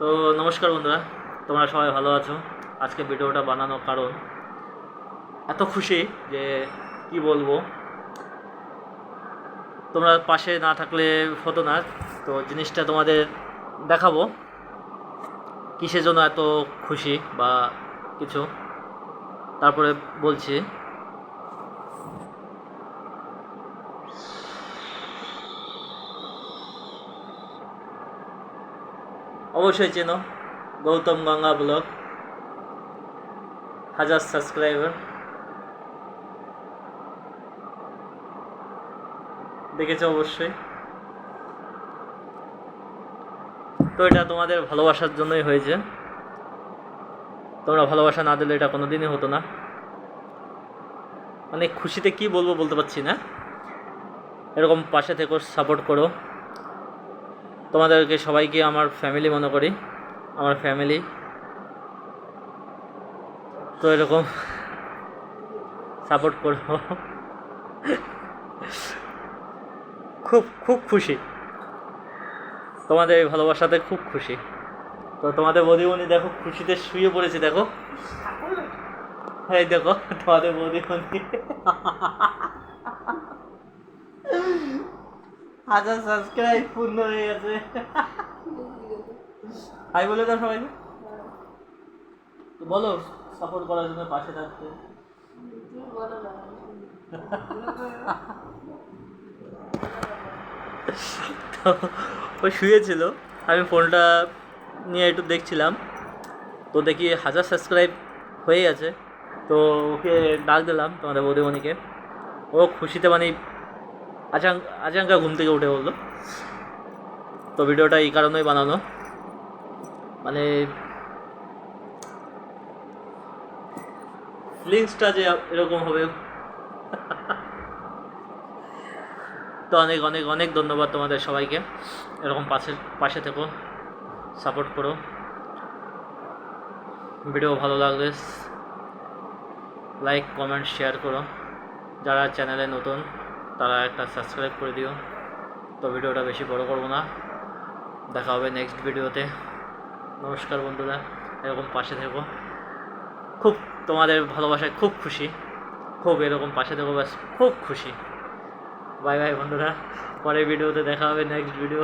তো নমস্কার বন্ধুরা, তোমরা সবাই ভালো আছো? আজকে ভিডিওটা বানানোর কারণ এত খুশি যে কি বলব? তোমরা পাশে না থাকলে হতো না, তো জিনিসটা তোমাদের দেখাবো। কিসের জন্য এত খুশি বা কিছু? তারপরে বলছি। অবশ্যই চেনো, গৌতম গঙ্গা ব্লগ। হাজার সাবস্ক্রাইবার। দেখেছ অবশ্যই। তো এটা তোমাদের ভালোবাসার জন্যই হয়েছে। তোমরা ভালোবাসা না দিলে এটা কোনোদিনই হতো না। মানে খুশিতে কি বলব বলতে পারছি না। এরকম পাশে থেকো সাপোর্ট করো। তোমাদেরকে সবাইকে আমার ফ্যামিলি মনে করি, আমার ফ্যামিলি তো এরকম সাপোর্ট করো খুব খুব খুশি। তোমাদের এই ভালোবাসাতে খুব খুশি। তো তোমাদের বৌদিমণি দেখো, খুশিতে শুয়ে পড়েছে, দেখো। এই দেখো, তোমাদের বৌদিমণি। হাজার সাবস্ক্রাইব পূর্ণ হয়ে গেছে। হাই বলে দাও সবাইকে। তো বলো সাপোর্ট করার জন্য পাশে থাকতে। ও শুয়েছিল। আমি ফোনটা নিয়ে একটু দেখছিলাম। তো দেখি হাজার সাবস্ক্রাইব হয়ে গেছে। তো ওকে ডাক দিলাম তোমাদের বৌদিমণিকে। ও খুশিতে মানে আচাং আচাঙ্কা ঘুম থেকে উঠে বলল। তো ভিডিওটা এই কারণেই বানানো। মানে ফিলিংসটা যে এরকম হবে। তো অনেক অনেক অনেক ধন্যবাদ তোমাদের সবাইকে। এরকম পাশে পাশে থেকো সাপোর্ট করো। ভিডিও ভালো লাগলে লাইক কমেন্ট শেয়ার করো। যারা চ্যানেলে নতুন তারা একটা সাবস্ক্রাইব করে দিও। তো ভিডিওটা বেশি বড় করব না। দেখা হবে নেক্সট ভিডিওতে। নমস্কার বন্ধুরা, এরকম পাশে থেকো। খুব তোমাদের ভালোবাসায় খুব খুশি। খুব এরকম পাশে থেকো, ব্যাস, খুব খুশি। বাই বাই বন্ধুরা, পরের ভিডিওতে দেখা হবে নেক্সট ভিডিও